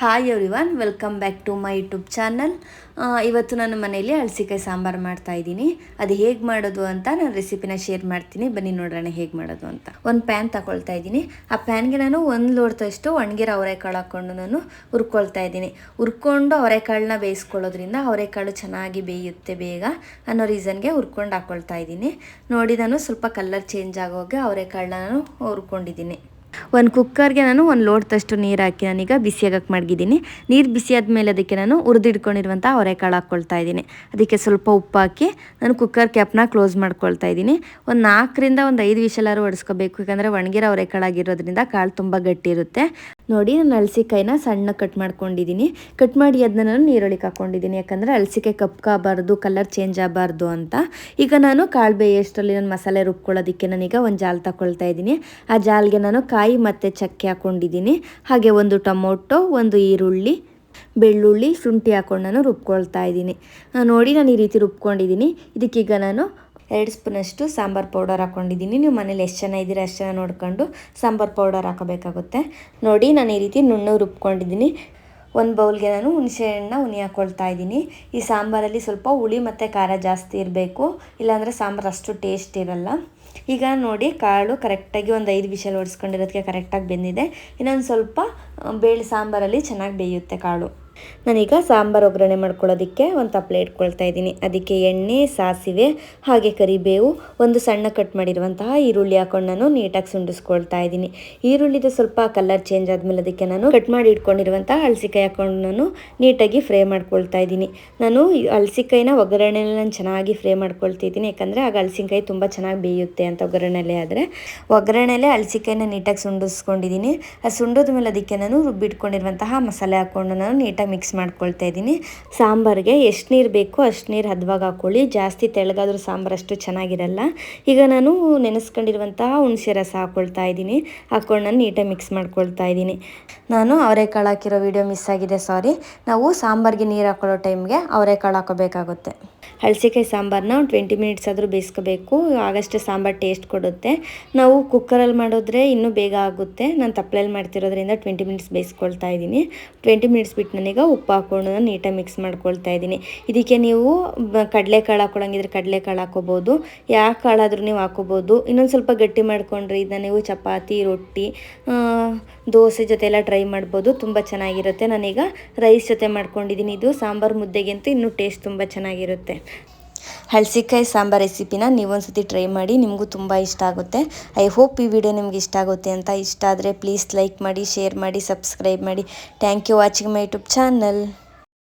Hi everyone welcome back to my YouTube channel ಇವತ್ತು ನಾನು ಮನೆಯಲ್ಲಿ ಅಳಸಿಕಾಯಿ ಸಾಂಬಾರು ಮಾಡ್ತಾ ಇದ್ದೀನಿ. ಅದು ಹೇಗೆ ಮಾಡೋದು ಅಂತ ನಾನು ರೆಸಿಪಿನ ಶೇರ್ ಮಾಡ್ತೀನಿ. ಬನ್ನಿ ನೋಡೋಣ ಹೇಗೆ ಮಾಡೋದು ಅಂತ. ಒಂದು ಪ್ಯಾನ್ ತಗೊಳ್ತಾ ಇದ್ದೀನಿ. ಆ ಪ್ಯಾನ್ಗೆ ನಾನು ಒಂದು ಲೋಡ್ತಷ್ಟು ಒಣಗಿರೋ ಅವರೆಕಾಳು ಹಾಕ್ಕೊಂಡು ನಾನು ಹುರ್ಕೊಳ್ತಾ ಇದ್ದೀನಿ. ಹುರ್ಕೊಂಡು ಅವರೆಕಾಳನ್ನ ಬೇಯಿಸ್ಕೊಳ್ಳೋದ್ರಿಂದ ಅವರೆಕಾಳು ಚೆನ್ನಾಗಿ ಬೇಯುತ್ತೆ ಬೇಗ ಅನ್ನೋ ರೀಸನ್ಗೆ ಹುರ್ಕೊಂಡು ಹಾಕ್ಕೊಳ್ತಾ ಇದ್ದೀನಿ. ನೋಡಿ ನಾನು ಸ್ವಲ್ಪ ಕಲರ್ ಚೇಂಜ್ ಆಗೋಗೆ ಅವರೆಕಾಳನ್ನ ನಾನು ಹುರ್ಕೊಂಡಿದ್ದೀನಿ. ಒಂದು ಕುಕ್ಕರ್ಗೆ ನಾನು ಒಂದು ಲೋಟದಷ್ಟು ನೀರು ಹಾಕಿ ನಾನೀಗ ಬಿಸಿಯಾಗಕ್ಕೆ ಮಡಗಿದ್ದೀನಿ. ನೀರು ಬಿಸಿಯಾದ ಮೇಲೆ ಅದಕ್ಕೆ ನಾನು ಹುರಿದಿಡ್ಕೊಂಡಿರುವಂಥ ಅವರೆಕಾಳು ಹಾಕ್ಕೊಳ್ತಾ ಇದ್ದೀನಿ. ಅದಕ್ಕೆ ಸ್ವಲ್ಪ ಉಪ್ಪು ಹಾಕಿ ನಾನು ಕುಕ್ಕರ್ ಕ್ಯಾಪ್ನ ಕ್ಲೋಸ್ ಮಾಡ್ಕೊಳ್ತಾ ಇದ್ದೀನಿ. ಒಂದು ನಾಲ್ಕರಿಂದ ಒಂದು ಐದು ವಿಷಲಾರು ಹೊಡಿಸ್ಕೋಬೇಕು ಯಾಕಂದರೆ ಒಣಗಿರೋ ಅವರೆಕಾಳಾಗಿರೋದ್ರಿಂದ ಕಾಳು ತುಂಬ ಗಟ್ಟಿ ಇರುತ್ತೆ. ನೋಡಿ, ನಾನು ಅಳಸಿಕಾಯಿನ ಸಣ್ಣ ಕಟ್ ಮಾಡ್ಕೊಂಡಿದ್ದೀನಿ ಕಟ್ ಮಾಡಿ ಅದನ್ನ ನಾನು ನೀರೊಳಗೆ ಹಾಕ್ಕೊಂಡಿದ್ದೀನಿ ಯಾಕಂದರೆ ಅಳಸಿಕಾಯಿ ಕಪ್ಕಾಗಬಾರ್ದು ಕಲರ್ ಚೇಂಜ್ ಆಗಬಾರ್ದು ಅಂತ. ಈಗ ನಾನು ಕಾಳು ಬೇಯಷ್ಟರಲ್ಲಿ ನಾನು ಮಸಾಲೆ ರುಬ್ಕೊಳ್ಳೋದಕ್ಕೆ ನಾನೀಗ ಒಂದು ಜಾಲ್ ತಗೊಳ್ತಾ ಇದ್ದೀನಿ ಆ ಜಾಲ್ಗೆ ನಾನು ಕಾಯಿ ಮತ್ತು ಚಕ್ಕೆ ಹಾಕ್ಕೊಂಡಿದ್ದೀನಿ ಹಾಗೆ ಒಂದು ಟೊಮೊಟೊ, ಒಂದು ಈರುಳ್ಳಿ, ಬೆಳ್ಳುಳ್ಳಿ ಶುಂಠಿ ಹಾಕ್ಕೊಂಡು ನಾನು ರುಬ್ಕೊಳ್ತಾ ಇದ್ದೀನಿ ನೋಡಿ, ನಾನು ಈ ರೀತಿ ರುಬ್ಕೊಂಡಿದ್ದೀನಿ ಇದಕ್ಕೀಗ ನಾನು ಎರಡು ಸ್ಪೂನಷ್ಟು ಸಾಂಬಾರು ಪೌಡರ್ ಹಾಕ್ಕೊಂಡಿದ್ದೀನಿ ನೀವು ಮನೇಲಿ ಎಷ್ಟು ಜನ ಇದ್ದೀರಾ ಅಷ್ಟು ಜನ ನೋಡ್ಕೊಂಡು ಸಾಂಬಾರು ಪೌಡರ್ ಹಾಕೋಬೇಕಾಗುತ್ತೆ. ನೋಡಿ, ನಾನು ಈ ರೀತಿ ನುಣ್ಣು ರುಬ್ಕೊಂಡಿದ್ದೀನಿ. ಒಂದು ಬೌಲ್ಗೆ ನಾನು ಹುಣಸೆ ಹಣ್ಣು ಉನಿ ಹಾಕ್ಕೊಳ್ತಾ ಇದ್ದೀನಿ. ಈ ಸಾಂಬಾರಲ್ಲಿ ಸ್ವಲ್ಪ ಹುಳಿ ಮತ್ತು ಖಾರ ಜಾಸ್ತಿ ಇರಬೇಕು. ಇಲ್ಲಾಂದರೆ ಸಾಂಬಾರು ಅಷ್ಟು ಟೇಸ್ಟ್ ಇರಲ್ಲ. ಈಗ ನೋಡಿ, ಕಾಳು ಕರೆಕ್ಟಾಗಿ ಒಂದು ಐದು ವಿಷಲ್ ಹೊಡ್ಸ್ಕೊಂಡಿರೋದಕ್ಕೆ ಕರೆಕ್ಟಾಗಿ ಬೆಂದಿದೆ. ಇನ್ನೊಂದು ಸ್ವಲ್ಪ ಬೇಳೆ ಸಾಂಬಾರಲ್ಲಿ ಚೆನ್ನಾಗಿ ಬೇಯುತ್ತೆ ಕಾಳು. ನಾನೀಗ ಸಾಂಬಾರು ಒಗ್ಗರಣೆ ಮಾಡ್ಕೊಳ್ಳೋದಕ್ಕೆ ಒಂದು ತಪ್ಪಲೆ ಇಟ್ಕೊಳ್ತಾ ಇದ್ದೀನಿ. ಅದಕ್ಕೆ ಎಣ್ಣೆ, ಸಾಸಿವೆ, ಹಾಗೆ ಕರಿಬೇವು, ಒಂದು ಸಣ್ಣ ಕಟ್ ಮಾಡಿರುವಂತಹ ಈರುಳ್ಳಿ ಹಾಕೊಂಡು ನಾನು ನೀಟಾಗಿ ಸುಂಡಿಸ್ಕೊಳ್ತಾ ಇದ್ದೀನಿ. ಈರುಳ್ಳಿದು ಸ್ವಲ್ಪ ಕಲರ್ ಚೇಂಜ್ ಆದಮೇಲೆ ಅದಕ್ಕೆ ನಾನು ಕಟ್ ಮಾಡಿ ಇಟ್ಕೊಂಡಿರುವಂತಹ ಹಳಸಿಕಾಯಿ ಹಾಕೊಂಡು ನಾನು ನೀಟಾಗಿ ಫ್ರೈ ಮಾಡ್ಕೊಳ್ತಾ ಇದ್ದೀನಿ. ನಾನು ಹಳಸಿಕಾಯಿನ ಒಗ್ಗರಣೆಯಲ್ಲಿ ನಾನು ಚೆನ್ನಾಗಿ ಫ್ರೈ ಮಾಡ್ಕೊಳ್ತಿದ್ದೀನಿ ಯಾಕಂದರೆ ಆಗ ಹಳಸಿಕಾಯಿ ತುಂಬ ಚೆನ್ನಾಗಿ ಬೇಯುತ್ತೆ ಅಂತ ಒಗ್ಗರಣೆಯಲ್ಲೇ ಆದರೆ. ಒಗ್ಗರಣೆಲೆ ಹಳಸಿಕಾಯಿನ ನೀಟಾಗಿ ಸುಂಡಿಸ್ಕೊಂಡಿದ್ದೀನಿ ಆ ಸುಂಡದ ಮೇಲೆ ಅದಕ್ಕೆ ನಾನು ರುಬ್ಬಿಟ್ಕೊಂಡಿರುವಂತಹ ಮಸಾಲೆ ಹಾಕ್ಕೊಂಡು ನಾನು ನೀಟಾಗಿ ಮಿಕ್ಸ್ ಮಾಡ್ಕೊಳ್ತಾ ಇದ್ದೀನಿ. ಸಾಂಬಾರಿಗೆ ಎಷ್ಟು ನೀರು ಬೇಕು ಅಷ್ಟು ನೀರು ಹದವಾಗಿ ಹಾಕ್ಕೊಳ್ಳಿ ಜಾಸ್ತಿ ತೆಳಗಾದ್ರೂ ಸಾಂಬಾರು ಅಷ್ಟು ಚೆನ್ನಾಗಿರಲ್ಲ. ಈಗ ನಾನು ನೆನೆಸ್ಕೊಂಡಿರುವಂತಹ ಹುಣಸೆ ರಸ ಹಾಕ್ಕೊಳ್ತಾ ಇದ್ದೀನಿ. ಹಾಕ್ಕೊಂಡು ನಾನು ನೀಟಾಗಿ ಮಿಕ್ಸ್ ಮಾಡ್ಕೊಳ್ತಾ ಇದ್ದೀನಿ. ನಾನು ಅವರೆಕಾಳು ಹಾಕಿರೋ ವಿಡಿಯೋ ಮಿಸ್ ಆಗಿದೆ ಸಾರಿ ನಾವು ಸಾಂಬಾರಿಗೆ ನೀರು ಹಾಕೊಳ್ಳೋ ಟೈಮ್ಗೆ ಅವರೆಕಾಳು ಹಾಕೋಬೇಕಾಗುತ್ತೆ. ಹಳಸಿಕಾಯಿ ಸಾಂಬಾರನ್ನ ಟ್ವೆಂಟಿ ಮಿನಿಟ್ಸ್ ಆದರೂ ಬೇಯಿಸ್ಕೋಬೇಕು. ಆಗಷ್ಟೇ ಸಾಂಬಾರು ಟೇಸ್ಟ್ ಕೊಡುತ್ತೆ. ನಾವು ಕುಕ್ಕರಲ್ಲಿ ಮಾಡಿದ್ರೆ ಇನ್ನೂ ಬೇಗ ಆಗುತ್ತೆ. ನಾನು ತಪ್ಪಲಲ್ಲಿ ಮಾಡ್ತಿರೋದ್ರಿಂದ ಟ್ವೆಂಟಿ ಮಿನಿಟ್ಸ್ ಬೇಯಿಸ್ಕೊಳ್ತಾ ಇದ್ದೀನಿ. ಟ್ವೆಂಟಿ ಮಿನಿಟ್ಸ್ ಬಿಟ್ಟು ನನಗೆ ಉಪ್ಪು ಹಾಕೊಂಡು ನೀಟಾಗಿ ಮಿಕ್ಸ್ ಮಾಡ್ಕೊಳ್ತಾ ಇದ್ದೀನಿ. ಇದಕ್ಕೆ ನೀವು ಕಡಲೆಕಾಳು ಹಾಕೊಳಂಗಿದ್ರೆ ಕಡಲೆಕಾಳು ಹಾಕೋಬೋದು ಯಾವ ಕಾಳಾದರೂ ನೀವು ಹಾಕೋಬೋದು. ಇನ್ನೊಂದು ಸ್ವಲ್ಪ ಗಟ್ಟಿ ಮಾಡ್ಕೊಂಡ್ರೆ ಇದನ್ನ ನೀವು ಚಪಾತಿ, ರೊಟ್ಟಿ ದೋಸೆ ಜೊತೆ ಎಲ್ಲ ಟ್ರೈ ಮಾಡ್ಬೋದು. ತುಂಬ ಚೆನ್ನಾಗಿರುತ್ತೆ. ನಾನೀಗ ರೈಸ್ ಜೊತೆ ಮಾಡ್ಕೊಂಡಿದ್ದೀನಿ. ಇದು ಸಾಂಬಾರು ಮುದ್ದೆಗಂತೂ ಇನ್ನೂ ಟೇಸ್ಟ್ ತುಂಬ ಚೆನ್ನಾಗಿರುತ್ತೆ. ಹಳಸಿಕಾಯಿ ಸಾಂಬಾರ್ ರೆಸಿಪಿನ ನೀವೊಂದು ಸತಿ ಟ್ರೈ ಮಾಡಿ ನಿಮಗೂ ತುಂಬ ಇಷ್ಟ ಆಗುತ್ತೆ. ಐ ಹೋಪ್ ಈ ವಿಡಿಯೋ ನಿಮ್ಗೆ ಇಷ್ಟ ಆಗುತ್ತೆ ಅಂತ ಇಷ್ಟ ಆದರೆ ಪ್ಲೀಸ್ ಲೈಕ್ ಮಾಡಿ ಶೇರ್ ಮಾಡಿ ಸಬ್ಸ್ಕ್ರೈಬ್ ಮಾಡಿ. Thank you watching my YouTube channel